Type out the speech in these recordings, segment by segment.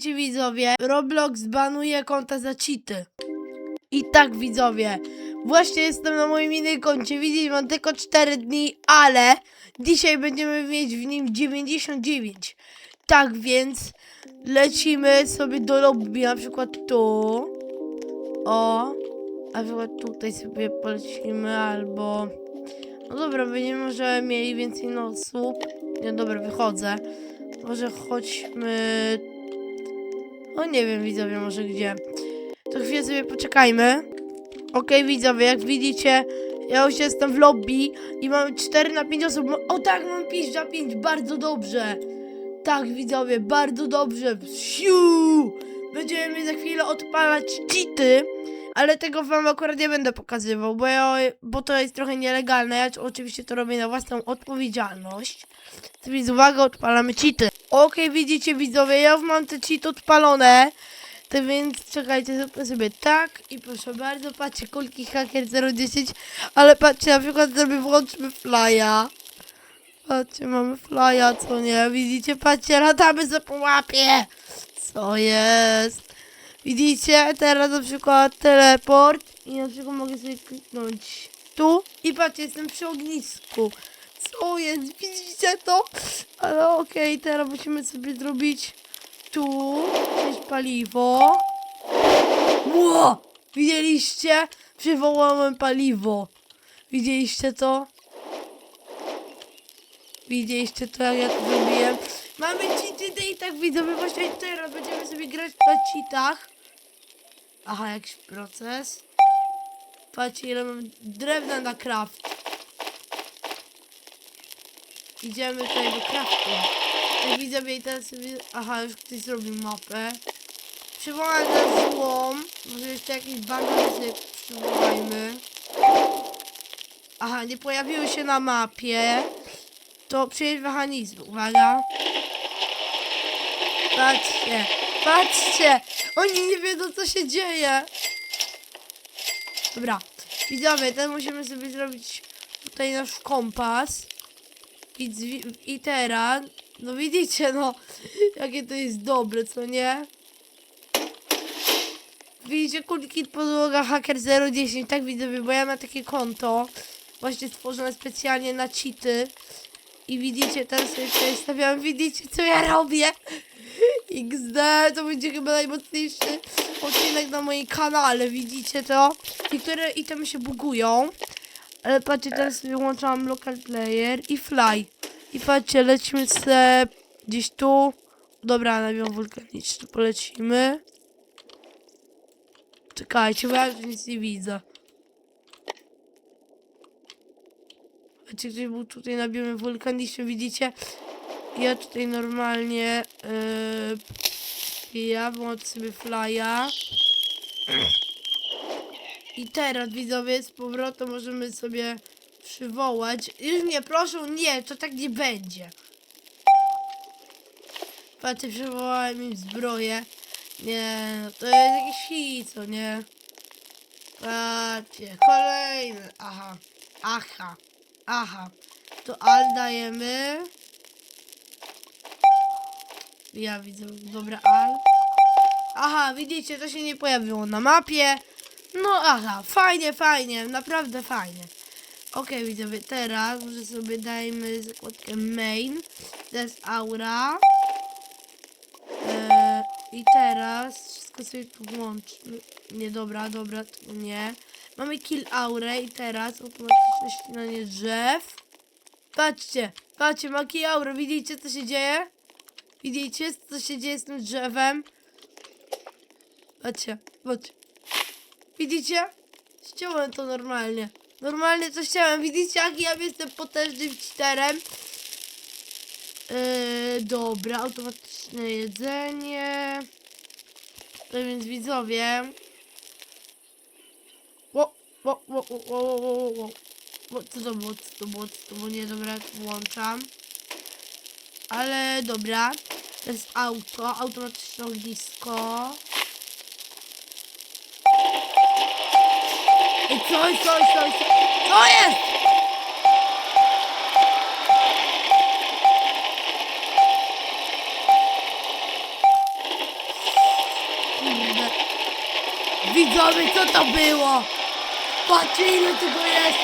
Wiecie widzowie, Roblox banuje konta za cheaty. I tak widzowie, właśnie jestem na moim innym koncie, widzicie, mam tylko 4 dni, ale dzisiaj będziemy mieć w nim 99. Tak więc lecimy sobie do lobby, na przykład tu. O, na przykład tutaj sobie polecimy, albo... No dobra, będziemy może mieli więcej osób. Nie, dobra, wychodzę. Może chodźmy... No nie wiem, widzowie, może gdzie. To chwilę sobie poczekajmy. Okej, widzowie, jak widzicie, ja już jestem w lobby i mam 4 na 5 osób. O tak, mam 5 na 5, bardzo dobrze. Tak, widzowie, bardzo dobrze. Siu! Będziemy za chwilę odpalać cheaty, ale tego wam akurat nie będę pokazywał, bo, ja, bo to jest trochę nielegalne. Ja oczywiście to robię na własną odpowiedzialność. Więc uwaga, odpalamy cheaty. Okej, widzicie widzowie, ja już mam te cheaty odpalone. To więc czekajcie, zróbmy sobie tak i proszę bardzo, patrzcie, kulki hacker 010, ale patrzcie, na przykład sobie włączmy flya. Patrzcie, mamy flya, co nie? Widzicie, patrzcie, latamy za po łapie. Co jest? Widzicie, teraz na przykład teleport i na przykład mogę sobie kliknąć tu i patrzcie, jestem przy ognisku. Co jest? Widzicie to? Ale okej, teraz musimy sobie zrobić tu jest paliwo. Ło! Widzieliście? Przywołałem paliwo. Widzieliście to? Widzieliście to, jak ja to zrobiłem? Mamy cheaty i tak widzowie, właśnie teraz będziemy sobie grać na cheatach. Aha, jakiś proces. Patrzcie, ile mam drewna na craft. Idziemy tutaj do craftu. Jak widzowie i teraz sobie... Aha, już ktoś zrobił mapę. Przywołam na złom. Może jeszcze jakiś bandaż sobie przywołajmy. Aha, nie pojawiły się na mapie. To przyjedź mechanizmu. Uwaga. Patrzcie. Patrzcie. Oni nie wiedzą co się dzieje. Dobra. Widzowie, teraz musimy sobie zrobić tutaj nasz kompas. I, I teraz, no widzicie, no, jakie to jest dobre, co nie? Widzicie, kulki podłoga hacker 010, tak widzowie, bo ja mam takie konto, właśnie stworzone specjalnie na cheaty. I widzicie, teraz sobie tutaj stawiam, widzicie, co ja robię? XD, to będzie chyba najmocniejszy odcinek na moim kanale, widzicie to? Niektóre itemy się bugują. Ale patrzcie, teraz wyłączam local player i fly. I patrzcie, lecimy se gdzieś tu. Dobra, na wulkaniczny polecimy. Czekajcie, bo ja nic nie widzę. Patrzcie, ktoś był tutaj na biomie wulkanicznym, widzicie? Ja tutaj normalnie yy, ja włączę sobie flya. I teraz widzowie z powrotem możemy sobie przywołać. Już nie, proszę, nie, to tak nie będzie. Patrzcie, przywołałem im zbroję. Nie, no to jest jakiś hit, co nie? Patrzcie, kolejny. Aha, aha, aha. To al dajemy. Ja widzę, dobra, al. Aha, widzicie, to się nie pojawiło na mapie. No aha, fajnie, fajnie, naprawdę fajnie. Okej, widzowie, teraz może sobie dajmy zakładkę main. To jest aura. Eee, I teraz wszystko sobie tu włączmy. Nie, dobra, dobra, to nie. Mamy kill aurę i teraz automatyczne ścinanie drzew. Patrzcie, patrzcie, ma kill aurę, widzicie co się dzieje? Widzicie co się dzieje z tym drzewem? Patrzcie, patrzcie. Widzicie? Ściąłem to normalnie. Normalnie to ściąłem. Widzicie, jak ja jestem potężnym cheaterem. Yy, dobra, automatyczne jedzenie. No więc widzowie. Ło, ło, ło, ło, ło, ło, ło. Ło, Co to było, co to było, co to było? Nie, dobra, włączam. Ale dobra. To jest auto, automatyczne ognisko. Coś, coś, coś. Co jest? Kurde. Widzowie, co to było? Patrzcie, ile tego jest.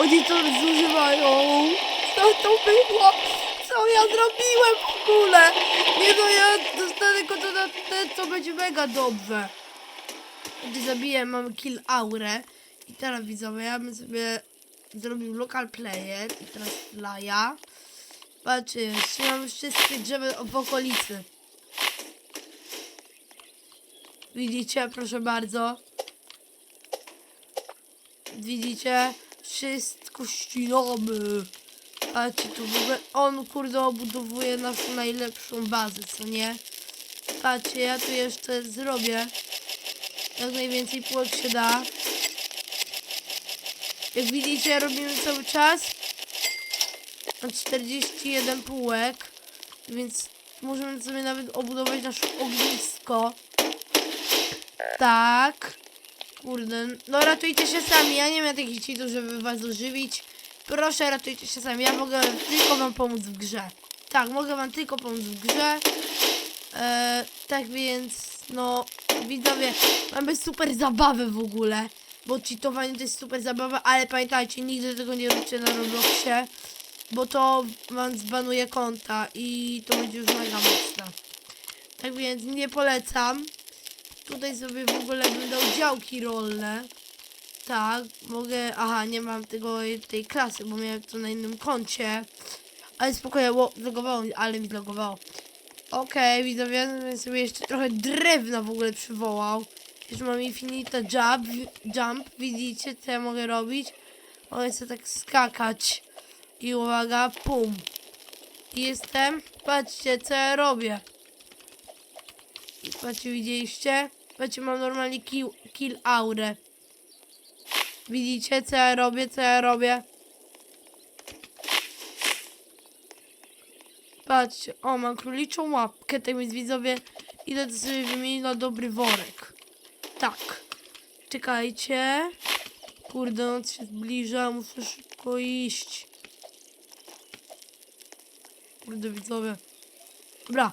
Oni to zużywają. Co to było? Co ja zrobiłem w ogóle? Nie no, ja dostanę tylko to na ten, co będzie mega dobrze. Gdy zabiję, mam kill aurę. I teraz widzowie, ja bym sobie zrobił local player i teraz laja. Patrzcie, trzymam wszystkie drzewa w okolicy. Widzicie, proszę bardzo. Widzicie? Wszystko ścinamy. Patrzcie, tu w ogóle on kurde obudowuje naszą najlepszą bazę, co nie? Patrzcie, ja tu jeszcze zrobię jak najwięcej płot się da. Jak widzicie, robimy cały czas na 41 półek, więc możemy sobie nawet obudować nasze ognisko. Tak. Kurde, no ratujcie się sami, ja nie mam takich cheatów, żeby was ożywić. Proszę, ratujcie się sami, ja mogę tylko wam pomóc w grze. Tak, mogę wam tylko pomóc w grze. E, tak więc, no, widzowie, mamy super zabawę w ogóle. Bo cheatowanie to jest super zabawa, ale pamiętajcie, nigdy tego nie róbcie na Robloxie. Bo to wam zbanuje konta i to będzie już mega mocne. Tak więc nie polecam. Tutaj sobie w ogóle bym dał działki rolne. Tak, mogę. Aha, nie mam tego tej klasy, bo miałem to na innym koncie. Ale spokojnie, bo zlogowało ale mi zlogowało. Okej, widzowie, bym sobie jeszcze trochę drewna w ogóle przywołał. Już mam infinite jump, jump, widzicie co ja mogę robić? Mogę sobie tak skakać. I uwaga, pum. I Jestem, patrzcie co ja robię. Patrzcie, widzieliście? Patrzcie, mam normalnie kill, kill aurę. Widzicie co ja robię, co ja robię? Patrzcie, o mam króliczą łapkę, tak więc widzowie, idę sobie wymienić na dobry worek. Tak. Czekajcie. Kurde, noc się zbliża, muszę szybko iść. Kurde, widzowie. Dobra.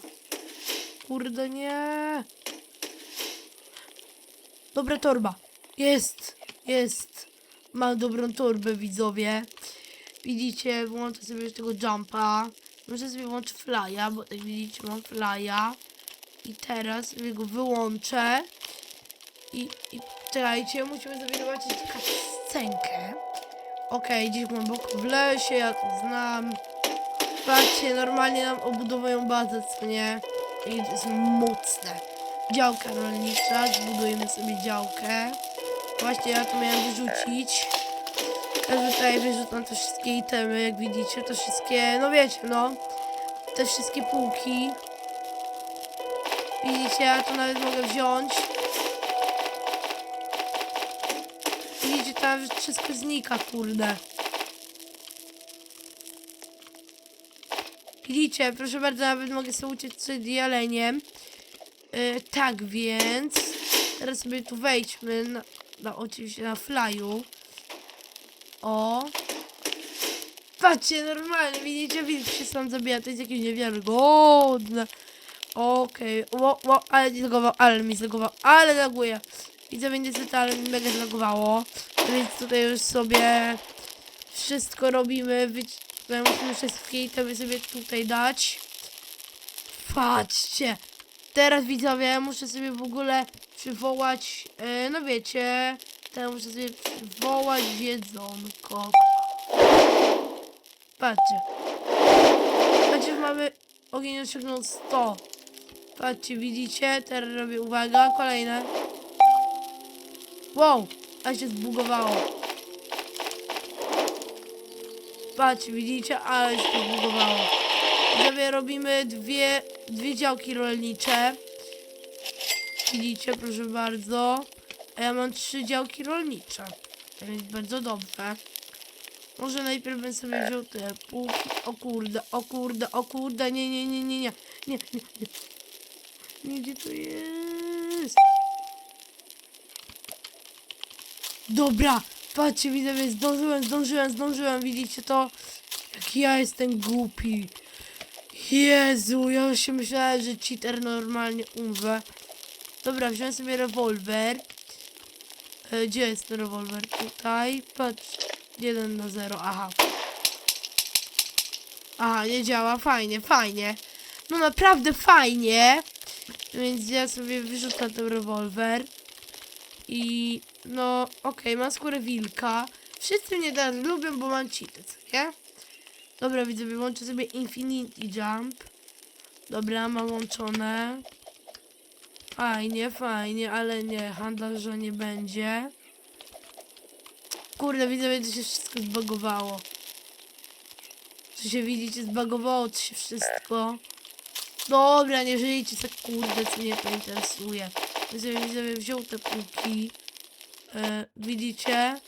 Kurde, nie. Dobra torba. Jest. Jest. Mam dobrą torbę, widzowie. Widzicie, włączę sobie już tego jumpa. Muszę sobie włączyć flya, bo tak widzicie, mam flya. I teraz go wyłączę. I, i czekajcie, musimy sobie zobaczyć scenkę. Okej, gdzieś głęboko w lesie, ja to znam. Patrzcie, normalnie nam obudowują bazę, co nie? I to jest mocne. Działka rolnicza, zbudujemy sobie działkę. Właśnie ja to miałem wyrzucić. Ja tutaj wyrzucam te wszystkie itemy, jak widzicie, te wszystkie, no wiecie, no. Te wszystkie półki. Widzicie, ja to nawet mogę wziąć. Widzicie, tam wszystko znika, kurde. Widzicie, proszę bardzo, nawet mogę sobie uciec przed jeleniem. Yy, tak więc, teraz sobie tu wejdźmy, na, na, oczywiście na flyu. O. Patrzcie, normalnie, widzicie, wilk się sam zabija, to jest jakieś niewiarygodne. Okej, okay. o, o, ale mi zlagował, ale mi zlagował, ale laguje. Widzę, niestety, ale mi mega zlagowało. Więc tutaj już sobie wszystko robimy. Tutaj musimy wszystkie itemy sobie tutaj dać. Patrzcie. Teraz widzowie, muszę sobie w ogóle przywołać, e, no wiecie, teraz muszę sobie przywołać jedzonko. Patrzcie. Patrzcie, mamy ogień osiągnął 100. Patrzcie, widzicie? Teraz robię, uwaga, kolejne. Wow, a się zbugowało. Patrz, widzicie, ale się zbugowało. Sobie robimy dwie, dwie działki rolnicze. Widzicie, proszę bardzo. A ja mam trzy działki rolnicze. To jest bardzo dobre. Może najpierw bym sobie wziął te półki. O kurde, o kurde, o kurde. Nie, nie, nie, nie, nie. Nie, nie, nie. Nie, gdzie tu jest? Dobra, patrzcie, widzowie, zdążyłem, zdążyłem, zdążyłem, widzicie to? Jak ja jestem głupi. Jezu, ja się myślałem, że cheater normalnie umrze. Dobra, wziąłem sobie rewolwer. E, gdzie jest ten rewolwer? Tutaj. Patrz. 1 na 0. Aha. Aha, nie działa. Fajnie, fajnie. No naprawdę fajnie. Więc ja sobie wyrzucam ten rewolwer. I no, okej, mam skórę wilka. Wszyscy mnie teraz lubią, bo mam cheaty, co nie? Dobra, widzę, wyłączę sobie Infinity Jump. Dobra, mam łączone. Fajnie, fajnie, ale nie, handlarza nie będzie. Kurde, widzę, że się wszystko zbagowało. Czy się widzicie, zbagowało to się wszystko. Dobra, nie żyjcie tak kurde, co mnie to interesuje. Widzę, widzę, wziął te półki. E, widzicie?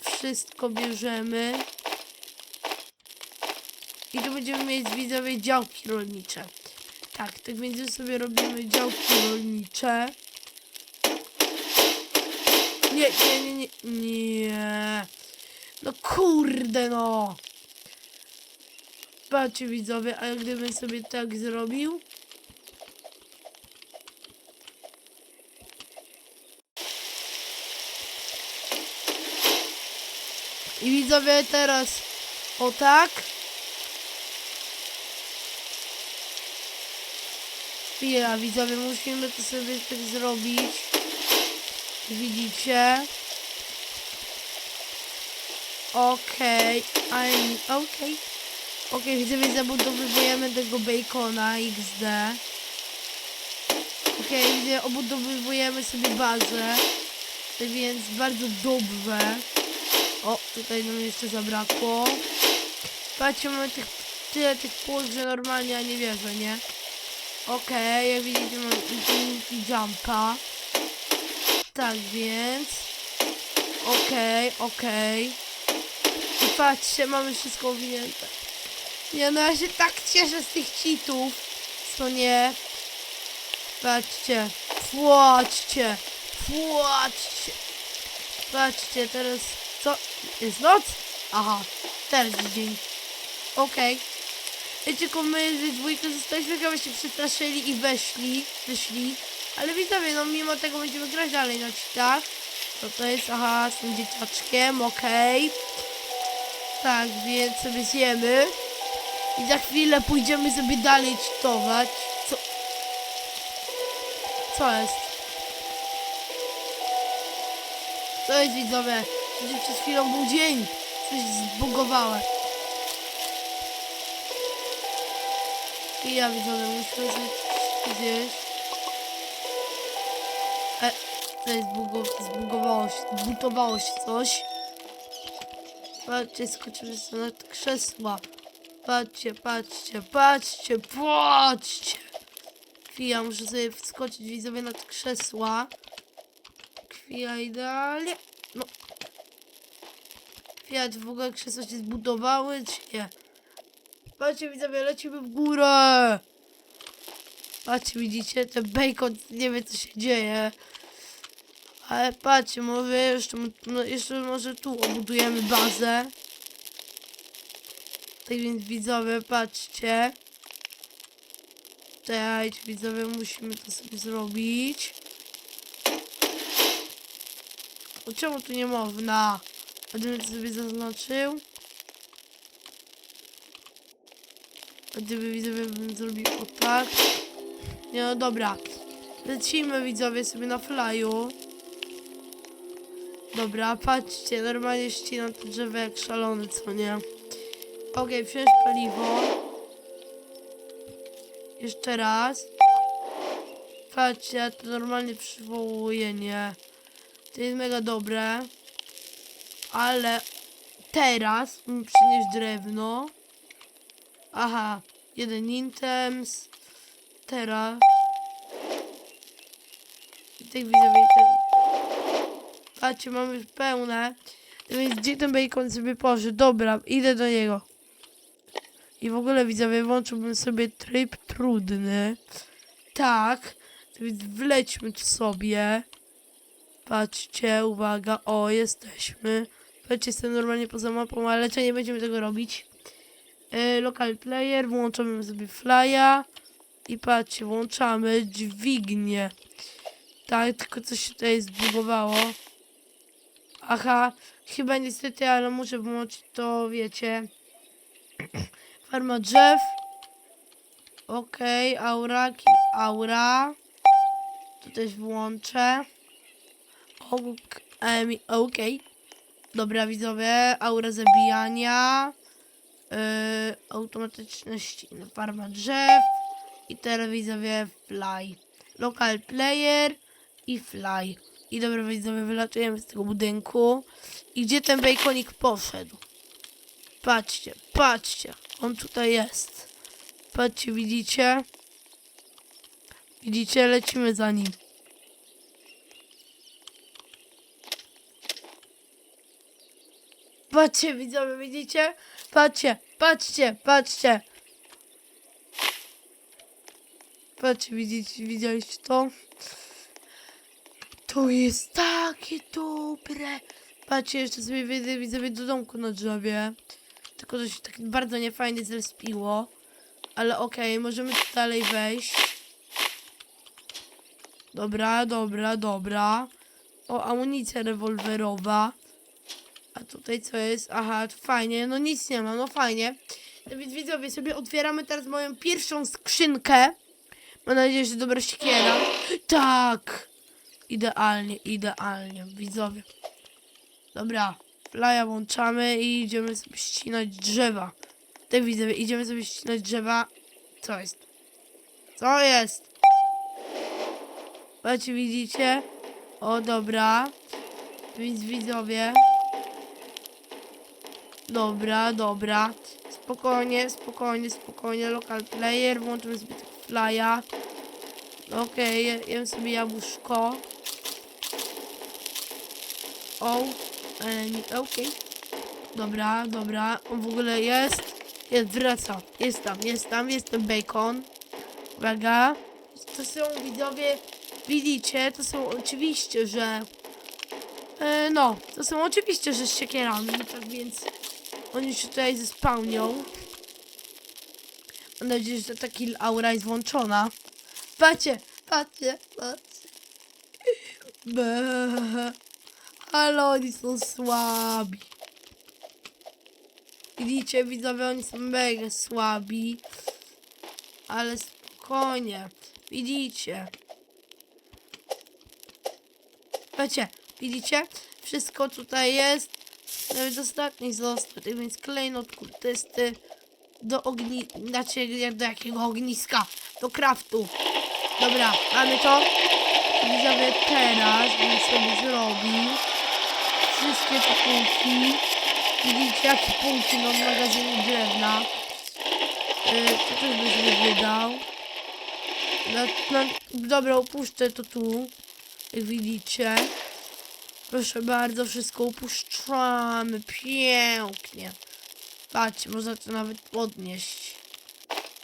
Wszystko bierzemy. I tu będziemy mieć widzowie działki rolnicze. Tak, tak więc sobie robimy działki rolnicze. Nie, nie, nie, nie, nie. No kurde no. Patrzcie widzowie, a gdybym sobie tak zrobił? I widzowie teraz o tak. Chwila, widzowie, musimy to sobie tak zrobić. Widzicie? Okej, okay. okej. Okej, widzowie, zabudowujemy tego bacona XD. Okej, widzę, obudowujemy sobie bazę. Tak więc bardzo dobrze. O, tutaj nam jeszcze zabrakło. Patrzcie, mamy tych, tyle tych pól, że normalnie ja nie wierzę, nie? Okej, jak widzicie mam Infinity Jumpa. Tak więc... Okej, okej. I patrzcie, mamy wszystko owinięte. Nie no, ja się tak cieszę z tych cheatów. Co nie? Patrzcie. Płaczcie. Płaczcie. Patrzcie, teraz... Co? Jest noc? Aha. Teraz jest dzień. Okej. I tylko my z dwójką zostaliśmy, się przestraszyli i weszli, wyszli. Ale widzowie, no mimo tego będziemy grać dalej na cheatach. Co to jest? Aha, z tym dzieciaczkiem, okej. Tak, więc sobie zjemy. I za chwilę pójdziemy sobie dalej cheatować. Co? Co jest? Co jest widzowie? Przecież przed chwilą był dzień. Coś zbugowałem. I ja widzowie, musimy sobie gdzieś. E, jest zbugo, zbugowało się, zbutowało się coś. Patrzcie, skoczymy sobie na krzesła. Patrzcie, patrzcie, patrzcie, patrzcie. Chwila, muszę sobie wskoczyć widzowie na krzesła. Chwila, idealnie. Czy w ogóle krzesła się zbudowały, czy nie? Patrzcie, widzowie, lecimy w górę. Patrzcie, widzicie, ten bacon nie wie, co się dzieje. Ale patrzcie, może jeszcze, no jeszcze może tu obudujemy bazę. Tak więc widzowie, patrzcie. Czekajcie, widzowie, musimy to sobie zrobić. O, czemu tu nie można? To sobie zaznaczył? Gdyby widzowie bym zrobił o tak? Nie no dobra. Lecimy widzowie sobie na flyu. Dobra, patrzcie, normalnie ścinam to drzewo jak szalony, co nie? Okej, wziąć paliwo. Jeszcze raz. Patrzcie, ja to normalnie przywołuję, nie? To jest mega dobre. Ale teraz mi przynieść drewno. Aha, jeden intems. Teraz. I tak widzowie, tak. Patrzcie, mamy już pełne. Więc gdzie ten bacon sobie poszedł? Dobra, idę do niego. I w ogóle widzowie, włączyłbym sobie tryb trudny. Tak. Więc wlećmy tu sobie. Patrzcie, uwaga, o, jesteśmy. Patrzcie, jestem normalnie poza mapą, ale nie będziemy tego robić. E, local player, włączamy sobie flya. I patrzcie, włączamy dźwignię. Tak, tylko coś tutaj zbugowało. Aha, chyba niestety, ale muszę włączyć to, wiecie. Farma drzew. Okej, aura, ki- aura. To też włączę. Okej. Dobra, widzowie, aura zabijania. Yy, automatyczne ściny, farma drzew. I teraz widzowie fly. Local player i fly. I dobra, widzowie, wylatujemy z tego budynku. I gdzie ten baconik poszedł? Patrzcie, patrzcie. On tutaj jest. Patrzcie, widzicie? Widzicie? Lecimy za nim. Patrzcie, widzowie, widzicie? Patrzcie, patrzcie, patrzcie. Patrzcie, widzicie, widzieliście to? To jest takie dobre. Patrzcie, jeszcze sobie widzę, widzowie do domku na drzewie. Tylko to się tak bardzo niefajnie zrespiło. Ale okej, możemy tu dalej wejść. Dobra, dobra, dobra. O, amunicja rewolwerowa. Tutaj co jest? Aha, fajnie. No nic nie ma, no fajnie. No więc widzowie, sobie otwieramy teraz moją pierwszą skrzynkę. Mam nadzieję, że dobra siekiera. Tak! Idealnie, idealnie, widzowie. Dobra, flya włączamy i idziemy sobie ścinać drzewa. Tak widzowie, idziemy sobie ścinać drzewa. Co jest? Co jest? Patrzcie, widzicie? O, dobra. Więc widzowie. Dobra, dobra. Spokojnie, spokojnie, spokojnie. Local player, włączymy sobie flya. Okej, je- jem sobie jabłuszko. O, e, okej. Dobra, dobra. On w ogóle jest. Jest, wraca. Jest tam, jest tam, jest ten bacon. Uwaga. To są widzowie, widzicie, to są oczywiście, że... E, no, to są oczywiście, że z siekierami, tak więc oni się tutaj zespałnią. Mam nadzieję, że ta kill aura jest włączona. Patrzcie, patrzcie, patrzcie. Ale oni są słabi. Widzicie, widzowie, oni są mega słabi. Ale spokojnie. Widzicie. Wiecie, widzicie? Wszystko tutaj jest. Nawet ostatni został, tak więc klejnot kultysty do ogni... Znaczy, jak do jakiego ogniska? Do kraftu. Dobra, mamy to. Widzowie, teraz bym sobie zrobił wszystkie te półki. Widzicie, jakie półki mam w magazynie drewna. Yy, to też by sobie wydał. No, no, dobra, opuszczę to tu. Jak widzicie. Proszę bardzo, wszystko upuszczamy. Pięknie. Patrzcie, można to nawet podnieść.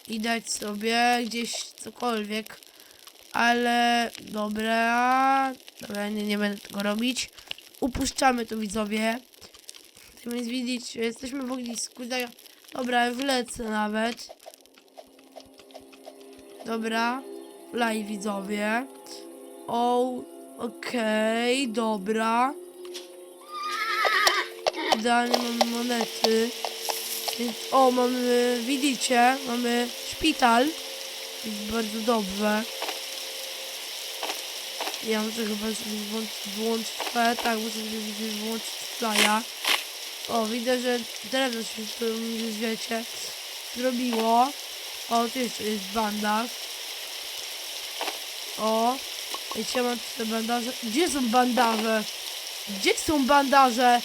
I dać sobie gdzieś cokolwiek. Ale dobra. Dobra, nie, nie będę tego robić. Upuszczamy to widzowie. Tak Więc widzicie, jesteśmy w ognisku. Dobra, wlecę nawet. Dobra. Live widzowie. O, okej, dobra. Idealnie mamy monety. Więc, o, mamy, widzicie, mamy szpital. Jest bardzo dobrze. Ja muszę chyba sobie włączyć, włączyć fle, tak, muszę sobie włączyć flya. O, widzę, że drewno się tu, już wiecie, zrobiło. O, tu jeszcze jest bandaż. O, mam tu te bandaże. Gdzie są bandaże? Gdzie są bandaże?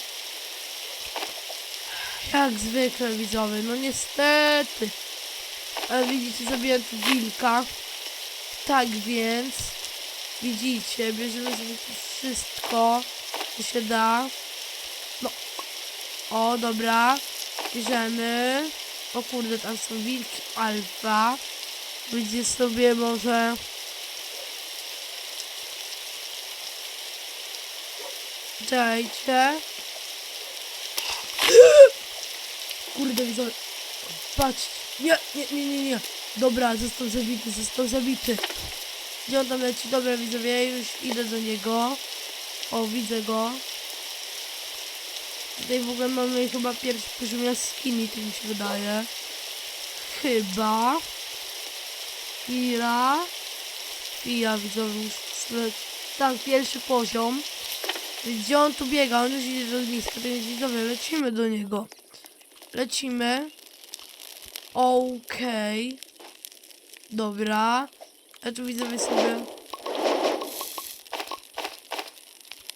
Jak zwykle widzowie, no niestety. Ale widzicie, zabiłem tu wilka. Tak więc, widzicie, bierzemy sobie wszystko, co się da. No, o, dobra, bierzemy. O kurde, tam są wilki alfa. Widzicie sobie może... Dajcie. Kurde, widzowie. Patrz. Nie, nie, nie, nie, nie. Dobra, został zabity, został zabity. Gdzie on tam leci? Dobra, widzowie, już idę do niego. O, widzę go. Tutaj w ogóle mamy chyba pierwszy poziom jaskini, to mi się wydaje. Chyba. Chwila. Chwila, widzowie, już sle- tak, pierwszy poziom. Gdzie on tu biega? On już idzie do ogniska, to więc widzowie, lecimy do niego. Lecimy. Okej. Dobra. Ja tu widzowie sobie...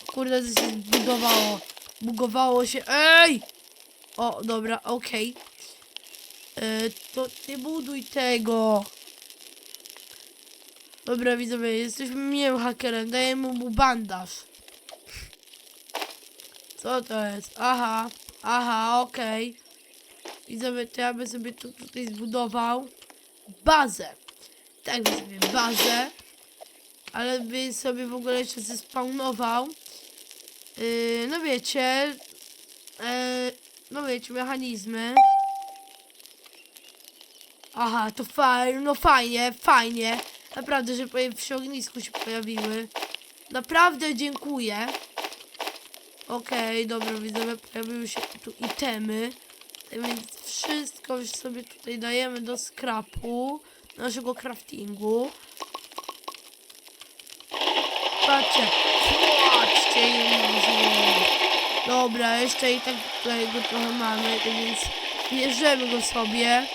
Kurde, to się zbudowało. Bugowało się. Ej! O, dobra, okej. E, To nie buduj tego. Dobra, widzowie, jesteśmy miłym hakerem. Dajemy mu bandaż. Co to jest? Aha, aha, okej. Widzowie, to ja bym sobie tu, tutaj zbudował bazę. Tak bym sobie bazę. Ale by sobie w ogóle jeszcze zespawnował. Yy, no wiecie. Yy, no wiecie, mechanizmy. Aha, to fajnie, no fajnie, fajnie. Naprawdę, że przy ognisku się pojawiły. Naprawdę dziękuję. Okej, dobra, widzowie, pojawiły się tu itemy. Tak więc wszystko już sobie tutaj dajemy do scrapu naszego craftingu. Patrzcie, patrzcie. Dobra, jeszcze i tak tutaj go trochę mamy, tak więc bierzemy go sobie.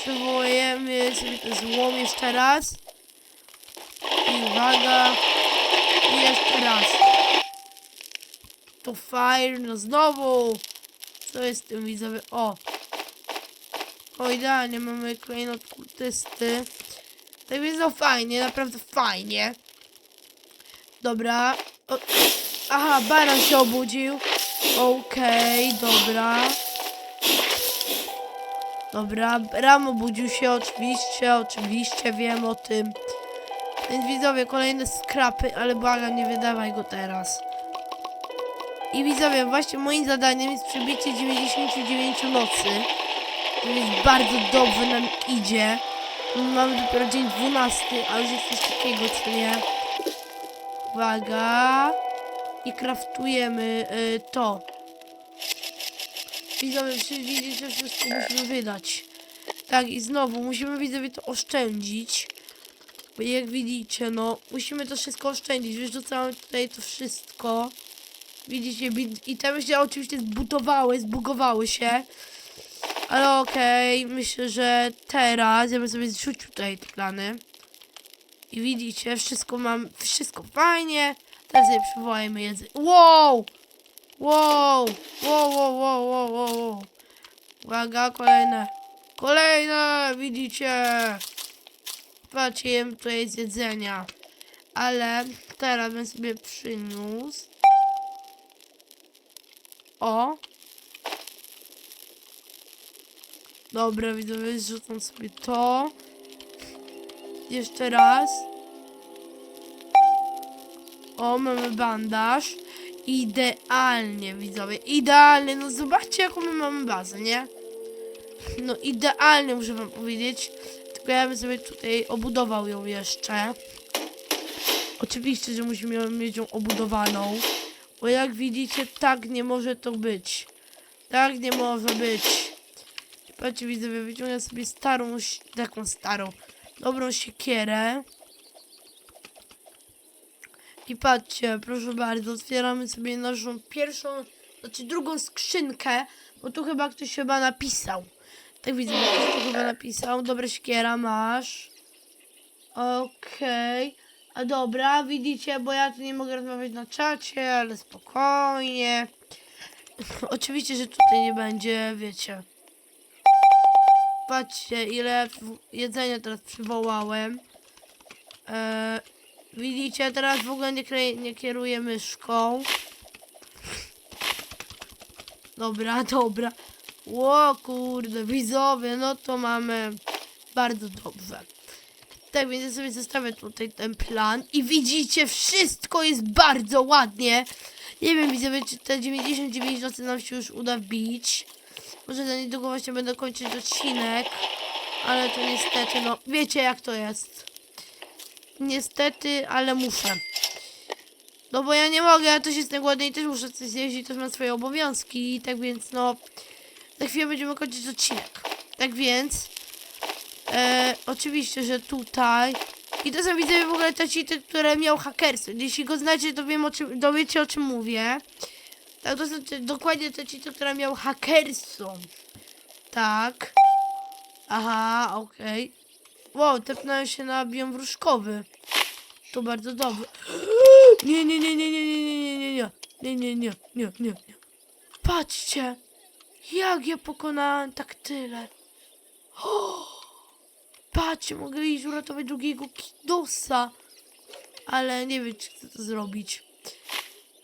Przywołujemy sobie ten złom jeszcze raz. I uwaga. I jeszcze raz. To fire, no znowu. Co jest tym widzowie? O. O, idealnie, mamy klejnot kultysty. Tak więc no fajnie, naprawdę fajnie. Dobra. O, aha, baran się obudził. Okej, dobra. Dobra, Ram obudził się oczywiście, oczywiście wiem o tym. Więc widzowie, kolejne skrapy, ale błagam, nie wydawaj go teraz. I widzowie, właśnie moim zadaniem jest przebicie 99 nocy. To jest bardzo dobrze nam idzie. Mamy dopiero dzień 12, a już jest coś takiego, co nie? Uwaga. I kraftujemy y, to. Widzowie, widzicie, że wszystko musimy wydać. Tak, i znowu musimy widzowie to oszczędzić. Bo jak widzicie, no, musimy to wszystko oszczędzić. Wyrzucamy tutaj to wszystko. Widzicie, i te się oczywiście zbudowały, zbugowały się. Ale okej, myślę, że teraz ja bym sobie zrzucił tutaj te plany. I widzicie, wszystko mam, wszystko fajnie. Teraz sobie przywołajmy jedzenie. Wow! Wow! Wow, wow, wow, wow, wow. Uwaga, kolejne. Kolejne, widzicie. Patrzcie, jem, to jest jedzenia. Ale teraz bym sobie przyniósł. O. Dobra, widzowie, zrzucam sobie to. Jeszcze raz. O, mamy bandaż. Idealnie, widzowie. Idealnie. No zobaczcie, jaką my mamy bazę, nie? No idealnie, muszę wam powiedzieć. Tylko ja bym sobie tutaj obudował ją jeszcze. Oczywiście, że musimy ją mieć ją obudowaną. Bo jak widzicie, tak nie może to być. Tak nie może być. Patrzcie, widzowie, wyciągnę sobie starą, taką starą, dobrą siekierę. I patrzcie, proszę bardzo, otwieramy sobie naszą pierwszą, znaczy drugą skrzynkę, bo tu chyba ktoś chyba napisał. Tak widzę, ktoś tu chyba napisał. Dobra, siekiera masz. Okej. A dobra, widzicie, bo ja tu nie mogę rozmawiać na czacie, ale spokojnie. Oczywiście, że tutaj nie będzie, wiecie. Patrzcie, ile jedzenia teraz przywołałem. Eee, widzicie, teraz w ogóle nie, nie kieruję myszką. Dobra, dobra. Ło kurde, widzowie, no to mamy bardzo dobrze. Tak więc ja sobie zostawię tutaj ten plan i widzicie, wszystko jest bardzo ładnie. Nie wiem, widzowie, czy te 99 nocy nam się już uda wbić. Może za niedługo właśnie będę kończyć odcinek. Ale to niestety, no, wiecie jak to jest. niestety, ale muszę. No bo ja nie mogę, ja też jestem głodny i też muszę coś zjeść i też mam swoje obowiązki, tak więc no, za chwilę będziemy kończyć odcinek. Tak więc, e, oczywiście, że tutaj, i to są widzę w ogóle te cheaty, które miał hakersy. Jeśli go znacie, to wiem o czym, dowiecie o czym mówię. Tak, to są te, dokładnie te cheaty, które miał hakersom. Tak. Aha, okej. Wow, tepnąłem się na biom wróżkowy. To bardzo dobrze. Nie, nie, nie, nie, nie, nie, nie, nie, nie, nie, nie, nie, nie, nie, nie. Patrzcie, jak ja pokonałem tak tyle. Patrzcie, mogę iść uratować drugiego kidosa. Ale nie wiem, czy chcę to zrobić.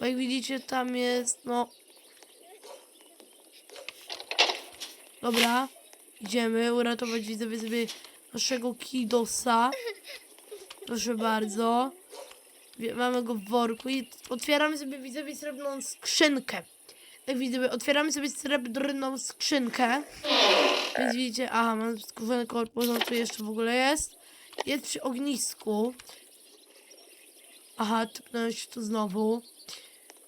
Bo jak widzicie, tam jest, no... Dobra, idziemy uratować widzowie sobie naszego kidosa. Proszę bardzo. Mamy go w worku i otwieramy sobie widzowie srebrną skrzynkę. Jak widzowie, otwieramy sobie srebrną skrzynkę. Więc widzicie, aha, mam skórzany korpus, no tu jeszcze w ogóle jest. Jest przy ognisku. Aha, tupnąłem się tu znowu.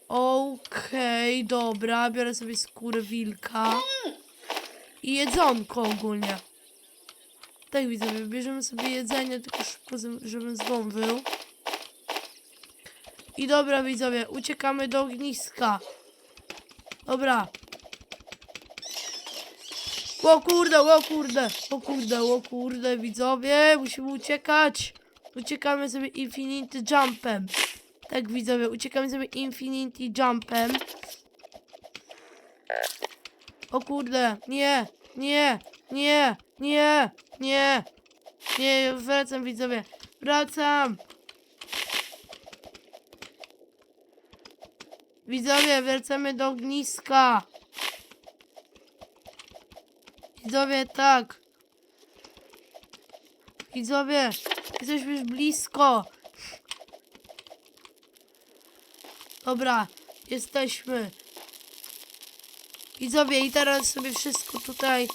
Okej, dobra, biorę sobie skórę wilka. I jedzonko ogólnie. Tak widzowie, bierzemy sobie jedzenie, tylko szybko, żebym zdążył. I dobra widzowie, uciekamy do ogniska. Dobra. O kurde, o kurde, o kurde, o kurde, widzowie, musimy uciekać. Uciekamy sobie Infinity Jumpem. Tak widzowie, uciekamy sobie Infinity Jumpem. O kurde, nie, nie, nie, nie, nie, nie, wracam widzowie, wracam. Widzowie, wracamy do ogniska. Widzowie, tak. Widzowie, jesteśmy już blisko. Dobra, jesteśmy. Widzowie, i teraz sobie wszystko tutaj.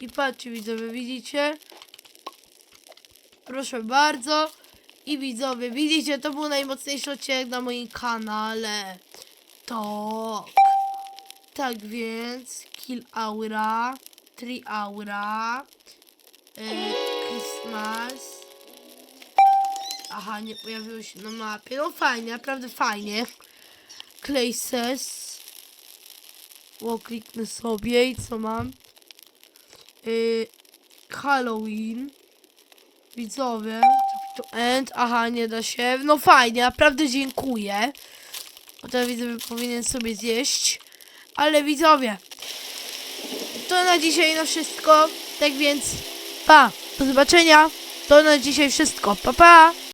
I patrzcie, widzowie, widzicie? Proszę bardzo. I widzowie, widzicie, to był najmocniejszy odcinek na moim kanale. Tak. Tak więc, Kill Aura, Tree Aura, yy, Christmas. Aha, nie pojawiło się na mapie. No fajnie, naprawdę fajnie. Places. O, kliknę sobie i co mam? Yy, Halloween. Widzowie. To end. Aha, nie da się. No fajnie, naprawdę dziękuję. Bo to widzowie powinien sobie zjeść. Ale widzowie. To na dzisiaj na wszystko. Tak więc. Pa. Do zobaczenia. To na dzisiaj wszystko. Pa pa.